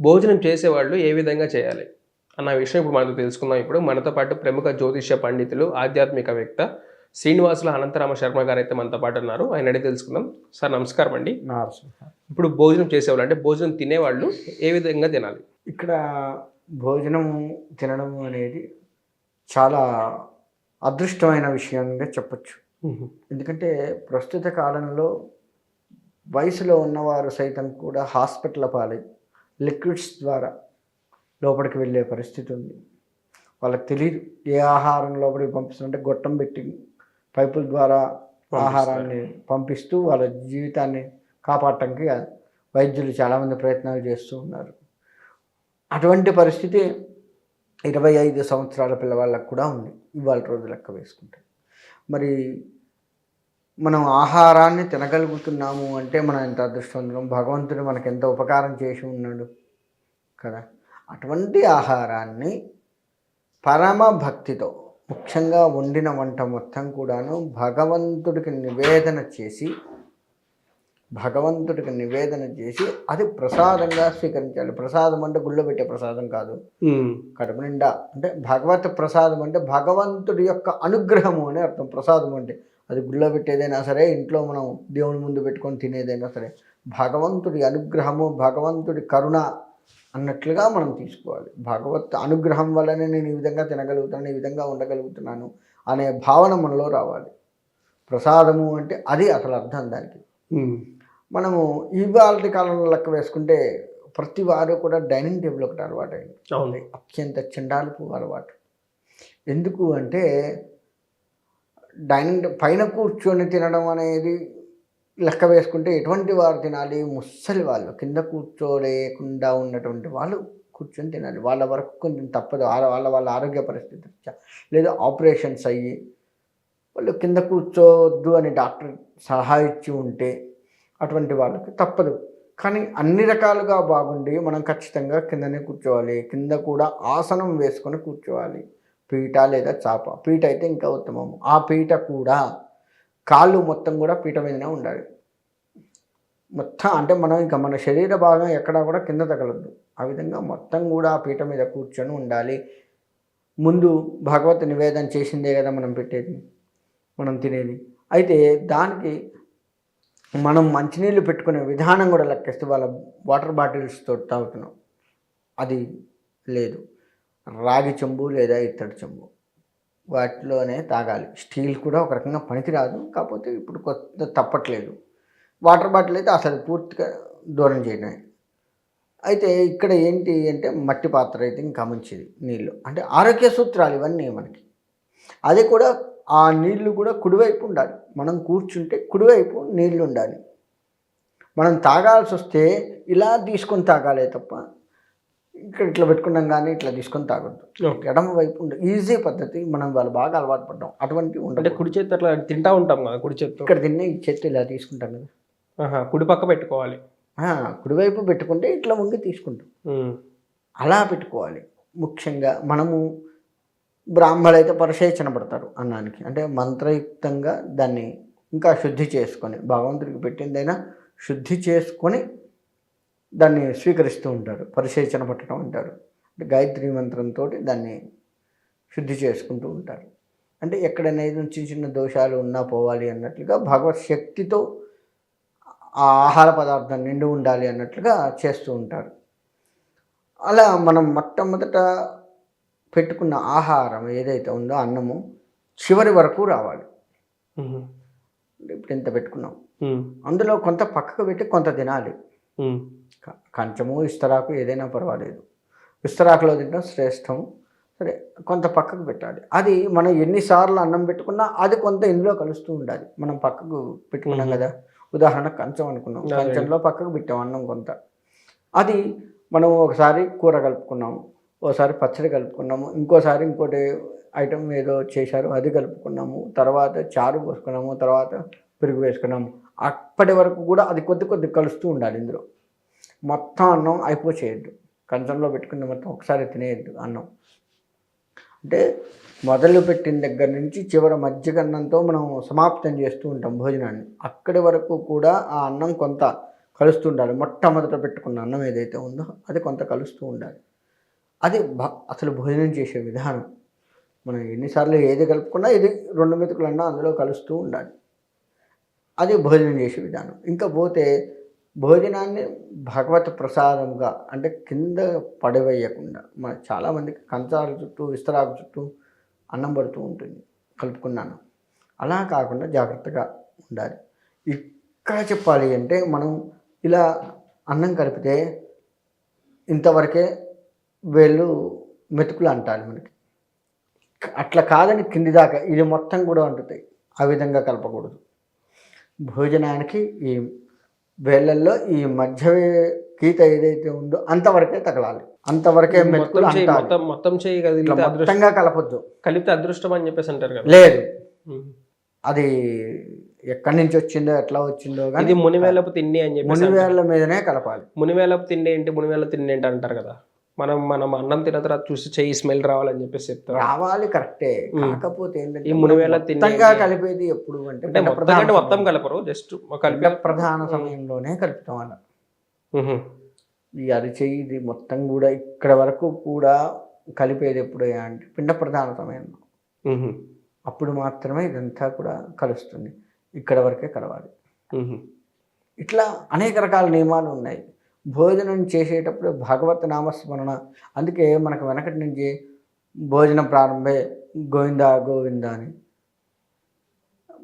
భోజనం చేసేవాళ్ళు ఏ విధంగా చేయాలి? అన్న విషయం ఇప్పుడు మనకు తెలుసుకుందాం. ఇప్పుడు మనతో పాటు ప్రముఖ జ్యోతిష్య పండితులు ఆధ్యాత్మికవేత్త శ్రీనివాసుల అనంతరామ శర్మ గారు అయితే మనతో పాటు ఉన్నారు. ఆయన అడిగి తెలుసుకుందాం. సార్ నమస్కారం అండి. ఇప్పుడు భోజనం చేసేవాళ్ళు అంటే భోజనం తినేవాళ్ళు ఏ విధంగా తినాలి? ఇక్కడ భోజనం తినడం అనేది చాలా అదృష్టమైన విషయంగా చెప్పొచ్చు. ఎందుకంటే ప్రస్తుత కాలంలో వయసులో ఉన్నవారు సైతం కూడా హాస్పిటల్ పాలై లిక్విడ్స్ ద్వారా లోపలికి వెళ్ళే పరిస్థితి ఉంది. వాళ్ళకి తెలియదు ఏ ఆహారం లోపలికి పంపిస్తుంటే గొట్టం పెట్టి పైపుల ద్వారా ఆహారాన్ని పంపిస్తూ వాళ్ళ జీవితాన్ని కాపాడటానికి వైద్యులు చాలామంది ప్రయత్నాలు చేస్తూ ఉన్నారు. అటువంటి పరిస్థితి ఇరవై ఐదు సంవత్సరాల పిల్లవాళ్ళకు కూడా ఉంది. ఇవాళ రోజు లెక్క వేసుకుంటే. మరి మనం ఆహారాన్ని తినగలుగుతున్నాము అంటే మనం ఎంత అదృష్టవంతులం? భగవంతుడు మనకు ఎంత ఉపకారం చేసి ఉన్నాడు కదా? అటువంటి ఆహారాన్ని పరమ భక్తితో ముఖ్యంగా వండిన వంట మొత్తం కూడాను భగవంతుడికి నివేదన చేసి భగవంతుడికి నివేదన చేసి అది ప్రసాదంగా స్వీకరించాలి. ప్రసాదం అంటే గుళ్ళో పెట్టే ప్రసాదం కాదు. కడుపు నిండా. అంటే భగవత్ ప్రసాదం అంటే భగవంతుడి యొక్క అనుగ్రహము అని అర్థం. ప్రసాదం అంటే అది గుళ్ళో పెట్టేదైనా సరే ఇంట్లో మనం దేవుని ముందు పెట్టుకొని తినేదైనా సరే భగవంతుడి అనుగ్రహము భగవంతుడి కరుణ అన్నట్లుగా మనం తీసుకోవాలి. భగవత్ అనుగ్రహం వల్లనే నేను ఈ విధంగా తినగలుగుతాను ఈ విధంగా ఉండగలుగుతున్నాను అనే భావన మనలో రావాలి. ప్రసాదము అంటే అది అసలు అర్థం దానికి. మనము ఇవాళ కాలంలో లెక్క వేసుకుంటే ప్రతి వారు కూడా డైనింగ్ టేబుల్ ఒకటి అలవాటు అయింది అత్యంత చండాలపు అలవాటు. ఎందుకు అంటే డైనింగ్ పైన కూర్చొని తినడం అనేది లెక్క వేసుకుంటే ఎటువంటి వారు తినాలి? ముసలి వాళ్ళు. కింద కూర్చోలేకుండా ఉన్నటువంటి వాళ్ళు కూర్చొని తినాలి. వాళ్ళ వరకు కొంచెం తప్పదు. వాళ్ళ వాళ్ళ వాళ్ళ ఆరోగ్య పరిస్థితి లేదా ఆపరేషన్స్ అయ్యి వాళ్ళు కింద కూర్చోవద్దు అని డాక్టర్ సలహా ఇచ్చి ఉంటే అటువంటి వాళ్ళకి తప్పదు. కానీ అన్ని రకాలుగా బాగుండి మనం ఖచ్చితంగా కిందనే కూర్చోవాలి. కింద కూడా ఆసనం వేసుకొని కూర్చోవాలి. పీట లేదా చాప. పీట అయితే ఇంకా ఉత్తమం ఆ పీట కూడా కాళ్ళు మొత్తం కూడా పీట మీదనే ఉండాలి. మొత్తం అంటే మనం ఇంకా మన శరీర భాగం ఎక్కడా కూడా కింద తగలద్దు. ఆ విధంగా మొత్తం కూడా ఆ పీట మీద కూర్చొని ఉండాలి. ముందు భగవత్ నివేదన చేసిందే కదా మనం పెట్టేది మనం తినేది. అయితే దానికి మనం మంచినీళ్ళు పెట్టుకునే విధానం కూడా లెక్కేస్తే వాళ్ళ వాటర్ బాటిల్స్తో తాగుతున్నాం. అది లేదు. రాగి చెంబు లేదా ఇత్తడి చెంబు. వాటిలోనే తాగాలి. స్టీల్ కూడా ఒక రకంగా పనికిరాదు. కాకపోతే ఇప్పుడు కొత్త తప్పట్లేదు. వాటర్ బాటిల్ అయితే అసలు పూర్తిగా దూరం చేయడమే. అయితే ఇక్కడ ఏంటి అంటే మట్టి పాత్ర అయితే ఇంకా మంచిది నీళ్ళు. అంటే ఆరోగ్య సూత్రాలు ఇవన్నీ మనకి. అది కూడా ఆ నీళ్ళు కూడా కుడివైపు ఉండాలి. మనం కూర్చుంటే కుడివైపు నీళ్ళు ఉండాలి. మనం తాగాల్సి వస్తే ఇలా తీసుకొని తాగాలే తప్ప ఇక్కడ ఇట్లా పెట్టుకున్నాం కానీ ఇట్లా తీసుకొని తాగొద్దు. ఎడమ వైపు ఉండే ఈజీ పద్ధతి మనం వాళ్ళు బాగా అలవాటు పడ్డాం. అటువంటి అంటే ఉండదు కుడి చేత్తో అట్లా తింటా ఉంటాం కదా కుడి చేత్తో. ఇక్కడ తిన్న ఈ చెట్టు ఇలా తీసుకుంటాం కదా. కుడి పక్క పెట్టుకోవాలి. కుడివైపు పెట్టుకుంటే ఇట్లా వంగి తీసుకుంటాం. అలా పెట్టుకోవాలి. ముఖ్యంగా మనము బ్రాహ్మణులు అయితే పరిశేచన పడతారు అన్నానికి. అంటే మంత్రయుక్తంగా దాన్ని ఇంకా శుద్ధి చేసుకొని భగవంతుడికి పెట్టిందైనా శుద్ధి చేసుకొని దాన్ని స్వీకరిస్తూ ఉంటారు పరిశేచన పట్టడం అంటారు. అంటే గాయత్రి మంత్రంతో దాన్ని శుద్ధి చేసుకుంటూ ఉంటారు. అంటే ఎక్కడైనా చిన్న చిన్న దోషాలు ఉన్నా పోవాలి అన్నట్లుగా భగవత్ శక్తితో ఆ ఆహార పదార్థం నిండి ఉండాలి అన్నట్లుగా చేస్తూ ఉంటారు. అలా మనం మొట్టమొదట పెట్టుకున్న ఆహారం ఏదైతే ఉందో అన్నము చివరి వరకు రావాలి. ఇప్పుడు ఇంత పెట్టుకున్నాం. అందులో కొంత పక్కకు పెట్టి కొంత తినాలి. కంచము ఇస్తరాకు ఏదైనా పర్వాలేదు. ఇస్తరాకులో తినడం శ్రేష్టం. సరే కొంత పక్కకు పెట్టాలి. అది మనం ఎన్నిసార్లు అన్నం పెట్టుకున్నా అది కొంత ఇందులో కలుస్తూ ఉండాలి. మనం పక్కకు పెట్టుకున్నాం కదా. ఉదాహరణ కంచం అనుకున్నాం. కంచంలో పక్కకు పెట్టాం అన్నం కొంత. అది మనం ఒకసారి కూర కలుపుకున్నాము ఓసారి పచ్చడి కలుపుకున్నాము. ఇంకోసారి ఇంకోటి ఐటమ్ ఏదో చేశారు అది కలుపుకున్నాము. తర్వాత చారు పోసుకున్నాము. తర్వాత పెరుగు వేసుకున్నాము. అప్పటి వరకు కూడా అది కొద్ది కొద్ది కలుస్తూ ఉండాలి ఇందులో. మొత్తం అన్నం అయిపోచేయద్దు. కంచంలో పెట్టుకున్న మొత్తం ఒకసారి తినేయద్దు అన్నం. అంటే మొదలు పెట్టిన దగ్గర నుంచి చివరి మజ్జిగ అన్నంతో మనం సమాప్తం చేస్తూ ఉంటాం భోజనాన్ని. అక్కడి వరకు కూడా ఆ అన్నం కొంత కలుస్తూ ఉండాలి. మొట్టమొదట పెట్టుకున్న అన్నం ఏదైతే ఉందో అది కొంత కలుస్తూ ఉండాలి. అది భ అసలు భోజనం చేసే విధానం. మనం ఎన్నిసార్లు ఏది కలుపుకున్నా ఇది రెండు మెతుకులన్నా అందులో కలుస్తూ ఉండాలి. అది భోజనం చేసే విధానం. ఇంకా పోతే భోజనాన్ని భగవత్ ప్రసాదంగా అంటే కింద పడవేయకుండా మన చాలామందికి కంచాల చుట్టూ విస్తరాకు చుట్టూ అన్నం పడుతూ ఉంటుంది. కలుపుకున్నాను. అలా కాకుండా జాగ్రత్తగా ఉండాలి. ఇక్కడ చెప్పాలి అంటే మనం ఇలా అన్నం కలిపితే ఇంతవరకే వేళ్ళు మెతుకులు అంటారు మనకి. అట్లా కాదని కింది దాకా ఇది మొత్తం కూడా అంటుతాయి ఆ విధంగా కలపకూడదు. భోజనానికి ఈ వేళ్ళల్లో ఈ మధ్య గీత ఏదైతే ఉందో అంతవరకే తగలాలి. అంతవరకే మొత్తం మెతుకులు మొత్తం మొత్తం చేయి మొత్తంగా కలపొద్దు. కలిపితే అదృష్టం అని చెప్పేసి అంటారు కదా. లేదు. అది ఎక్కడి నుంచి వచ్చిందో ఎట్లా వచ్చిందో ఇది మునివేలపు తిండి అని అంటారు. మునివేళ్ళ మీదనే కలపాలి. మునివేలపు తిండి ఏంటి మునివేల తిండి ఏంటి అంటారు కదా. మనం మనం అన్నం తిన్న తర్వాత చూసి చెయ్యి స్మెల్ రావాలని చెప్పేసి చెప్తారు రావాలి కరెక్టే. కాకపోతే ఏంటంటే ఈ? కలిపేది ఎప్పుడు అంటే అంటే పిండ మొత్తం ప్రధాన మొత్తం. కలపరు జస్ట్ కలిపి ప్రధాన సమయంలోనే కలుపుతాం అన్న. ఈ అరిచేయి ఇది మొత్తం కూడా ఇక్కడ వరకు కూడా కలిపేది ఎప్పుడు అంటే పిండ ప్రధాన సమయంలో. అప్పుడు మాత్రమే ఇదంతా కూడా కలుస్తుంది ఇక్కడ వరకే కలవాలి. ఇట్లా అనేక రకాల నియమాలు ఉన్నాయి భోజనం చేసేటప్పుడు భగవత్ నామస్మరణ. అందుకే మనకు వెనకటి నుంచి భోజనం ప్రారంభే గోవింద గోవింద అని.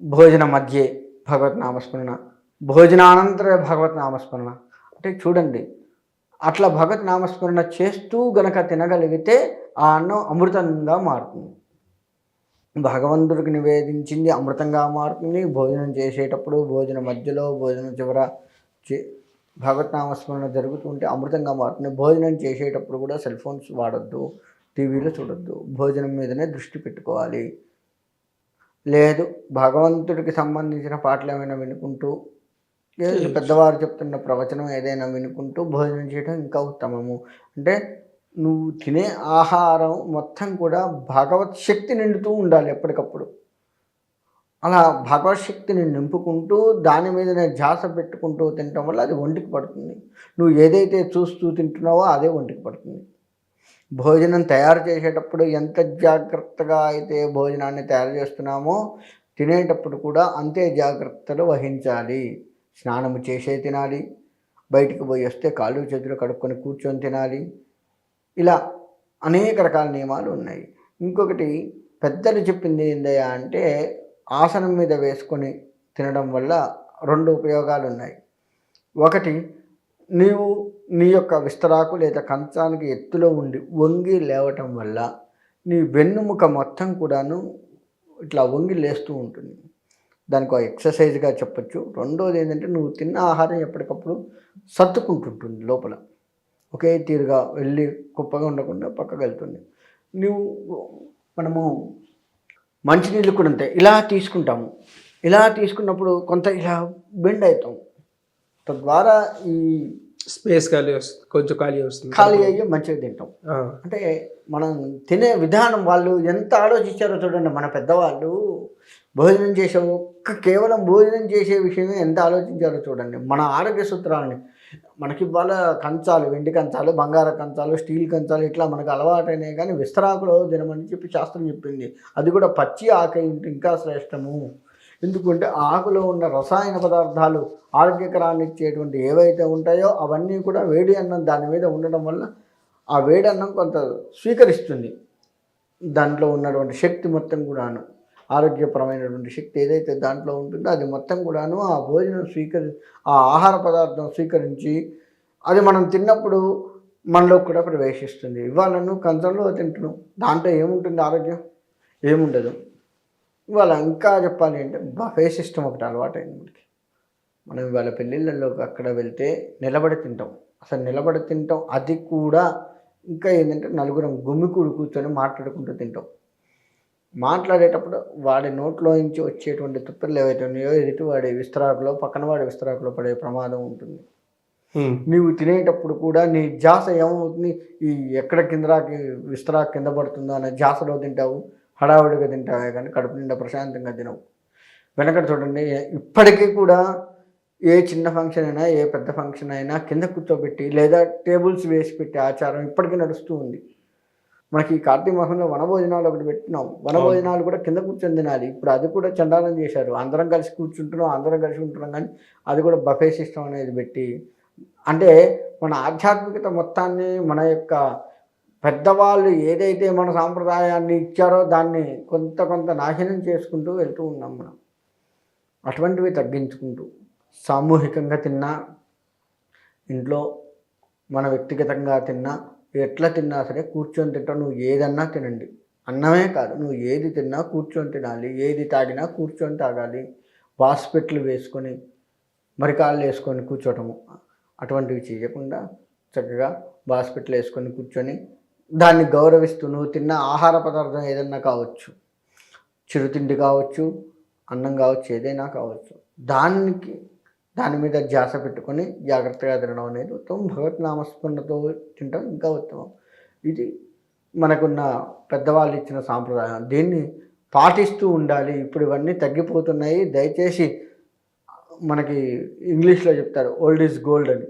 భోజన మధ్యే భగవత్ నామస్మరణ. భోజనానంతర భగవత్ నామస్మరణ. అంటే చూడండి అట్లా భగవత్ నామస్మరణ చేస్తూ గనక తినగలిగితే ఆ అన్నం అమృతంగా మారుతుంది. భగవంతుడికి నివేదించింది అమృతంగా మారుతుంది. భోజనం చేసేటప్పుడు భోజన మధ్యలో భోజనం చివర చే- భగవత్ నామస్మరణ జరుగుతుంటే అమృతంగా మారుతుంది. భోజనం చేసేటప్పుడు కూడా సెల్ ఫోన్స్ వాడొద్దు టీవీలో చూడొద్దు. భోజనం మీదనే దృష్టి పెట్టుకోవాలి. లేదు భగవంతుడికి సంబంధించిన పాటలు ఏమైనా వినుకుంటూ లేదు పెద్దవారు చెప్తున్న ప్రవచనం ఏదైనా వినుకుంటూ భోజనం చేయడం ఇంకా ఉత్తమము. అంటే నువ్వు తినే ఆహారం మొత్తం కూడా భగవత్ శక్తి నిండుతూ ఉండాలి ఎప్పటికప్పుడు. అలా భగవత్ శక్తిని నింపుకుంటూ దాని మీదనే ధ్యాస పెట్టుకుంటూ తినటం వల్ల అది ఒంటికి పడుతుంది. నువ్వు ఏదైతే చూస్తూ తింటున్నావో అదే ఒంటికి పడుతుంది. భోజనం తయారు చేసేటప్పుడు ఎంత జాగ్రత్తగా అయితే భోజనాన్ని తయారు చేస్తున్నామో తినేటప్పుడు కూడా అంతే జాగ్రత్తలు వహించాలి. స్నానము చేసే తినాలి. బయటికి పోయి వస్తే కాళ్ళు చేతులు కడుక్కొని కూర్చొని తినాలి. ఇలా అనేక రకాల నియమాలు ఉన్నాయి. ఇంకొకటి పెద్దలు చెప్పింది ఏందయ్యా అంటే ఆసనం మీద వేసుకొని తినడం వల్ల రెండు ఉపయోగాలు ఉన్నాయి ఒకటి నీవు నీ యొక్క విస్తరాకు లేదా కంచానికి ఎత్తులో ఉండి వంగి లేవటం వల్ల నీ వెన్నుముక మొత్తం కూడాను ఇట్లా వంగి లేస్తూ ఉంటుంది. దానికి ఒక ఎక్సర్సైజ్గా చెప్పొచ్చు. రెండోది ఏంటంటే నువ్వు తిన్న ఆహారం ఎప్పటికప్పుడు సర్దుకుంటుంటుంది లోపల. ఒకే తీరుగా వెళ్ళి కుప్పగా ఉండకుండా పక్కకు వెళ్తుంది. నువ్వు మనము మంచినీళ్ళు కూడా అంతే. ఇలా తీసుకుంటాము. ఇలా తీసుకున్నప్పుడు కొంత ఇలా బెండ్ అవుతాం. తద్వారా ఈ స్పేస్ ఖాళీ వస్తుంది కొంచెం ఖాళీ వస్తుంది. ఖాళీ అయ్యి మంచిగా తింటాం. అంటే మనం తినే విధానం వాళ్ళు ఎంత ఆలోచించారో చూడండి. మన పెద్దవాళ్ళు భోజనం చేసే ఒక్క కేవలం భోజనం చేసే విషయమే ఎంత ఆలోచించారో చూడండి. మన ఆరోగ్య సూత్రాలని మనకి ఇవాళ కంచాలు వెండి కంచాలు బంగార కంచాలు స్టీల్ కంచాలు ఇట్లా మనకు అలవాటైనాయి కానీ విస్తరాకులో తినమని చెప్పి శాస్త్రం చెప్పింది. అది కూడా పచ్చి ఆకు ఇంటి ఇంకా శ్రేష్టము. ఎందుకంటే ఆకులో ఉన్న రసాయన పదార్థాలు ఆరోగ్యకరాన్ని ఇచ్చేటువంటి ఏవైతే ఉంటాయో అవన్నీ కూడా వేడి అన్నం దాని మీద ఉండడం వల్ల ఆ వేడి అన్నం కొంత స్వీకరిస్తుంది. దాంట్లో ఉన్నటువంటి శక్తి మొత్తం కూడాను. ఆరోగ్యపరమైనటువంటి శక్తి ఏదైతే దాంట్లో ఉంటుందో అది మొత్తం కూడాను ఆ భోజనం స్వీకరి ఆ ఆహార పదార్థం స్వీకరించి అది మనం తిన్నప్పుడు మనలో కూడా ప్రవేశిస్తుంది. ఇవాళ నువ్వు కంచంలో తింటున్నావు. దాంట్లో ఏముంటుంది ఆరోగ్యం? ఏముండదు. ఇవాళ ఇంకా చెప్పాలి అంటే బఫే సిస్టమ్ ఒకటి అలవాటైంది మనకి. మనం ఇవాళ పెళ్ళిళ్ళలోకి అక్కడ వెళ్తే నిలబడి తింటాం. అసలు నిలబడి తింటాం. అది కూడా ఇంకా ఏంటంటే నలుగురం గుమ్మికూడు కూర్చొని మాట్లాడుకుంటూ తింటాం. మాట్లాడేటప్పుడు వాడి నోట్లో నుంచి వచ్చేటువంటి తుప్పర్లు ఏవైతే ఉన్నాయో ఎదుటి వాడి విస్తరాకులో పక్కన వాడి విస్తరాకులో పడే ప్రమాదం ఉంటుంది. నీవు తినేటప్పుడు కూడా నీ జాస ఏమవుతుంది? ఈ ఎక్కడ కిందరాకి విస్తరాకు కింద పడుతుందో అనే జాసలో తింటావు హడావుడిగా తింటావే కానీ కడుపు నిండా ప్రశాంతంగా తినవు. వెనకటి చూడండి ఇప్పటికీ కూడా ఏ చిన్న ఫంక్షన్ అయినా ఏ పెద్ద ఫంక్షన్ అయినా కింద కూర్చోబెట్టి లేదా టేబుల్స్ వేసి పెట్టే ఆచారం ఇప్పటికీ నడుస్తూ ఉంది. మనకి ఈ కార్తీక మాసంలో వనభోజనాలు ఒకటి పెట్టినాం. వనభోజనాలు కూడా కింద కూర్చొని తినాలి ఇప్పుడు అది కూడా చండాలం చేశారు. అందరం కలిసి కూర్చుంటున్నాం అందరం కలిసి ఉంటున్నాం కానీ అది కూడా బఫే సిస్టమ్ అనేది పెట్టి అంటే మన ఆధ్యాత్మికత మొత్తాన్ని మన యొక్క పెద్దవాళ్ళు ఏదైతే మన సాంప్రదాయాన్ని ఇచ్చారో దాన్ని కొంత కొంత నాశనం చేసుకుంటూ వెళ్తూ ఉన్నాం మనం. అటువంటివి తగ్గించుకుంటూ సామూహికంగా తిన్నా ఇంట్లో మన వ్యక్తిగతంగా తిన్నా ఎట్లా తిన్నా సరే కూర్చొని తింటా నువ్వు ఏదన్నా తినండి. అన్నమే కాదు నువ్వు ఏది తిన్నా కూర్చొని తినాలి. ఏది తాగినా కూర్చొని తాగాలి. బాస్పెట్లు వేసుకొని మరికాళ్ళు వేసుకొని కూర్చోటము. అటువంటివి చేయకుండా చక్కగా బాస్పెట్లు వేసుకొని కూర్చొని దాన్ని గౌరవిస్తూ నువ్వు తిన్న ఆహార పదార్థం ఏదన్నా కావచ్చు చిరుతిండి కావచ్చు అన్నం కావచ్చు ఏదైనా కావచ్చు దానికి దాని మీద ధ్యాస పెట్టుకొని జాగ్రత్తగా తినడం అనేది ఉత్తమం. భగవత్ నామస్మరణతో తినడం ఇంకా ఉత్తమం. ఇది మనకున్న పెద్దవాళ్ళు ఇచ్చిన సాంప్రదాయం. దీన్ని పాటిస్తూ ఉండాలి. ఇప్పుడు ఇవన్నీ తగ్గిపోతున్నాయి. దయచేసి మనకి ఇంగ్లీష్లో చెప్తారు ఓల్డ్ ఈజ్ గోల్డ్ అని.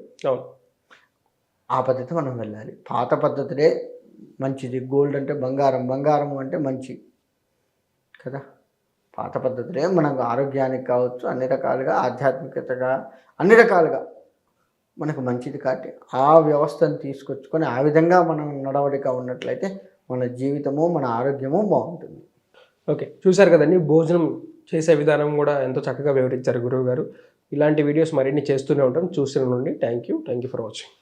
ఆ పద్ధతి మనం వెళ్ళాలి. పాత పద్ధతులే మంచిది. గోల్డ్ అంటే బంగారం బంగారం అంటే మంచి. కదా? పాత పద్ధతులే మనకు ఆరోగ్యానికి కావచ్చు అన్ని రకాలుగా ఆధ్యాత్మికతగా అన్ని రకాలుగా మనకు మంచిది. కాబట్టి ఆ వ్యవస్థను తీసుకొచ్చుకొని ఆ విధంగా మనం నడవడిక ఉన్నట్లయితే మన జీవితము మన ఆరోగ్యము బాగుంటుంది. ఓకే. చూశారు కదండి భోజనం చేసే విధానం కూడా ఎంతో చక్కగా వివరించారు గురువు గారు. ఇలాంటి వీడియోస్ మరిన్ని చేస్తూనే ఉంటాం. చూస్తూనే ఉండండి thank you. Thank you for watching.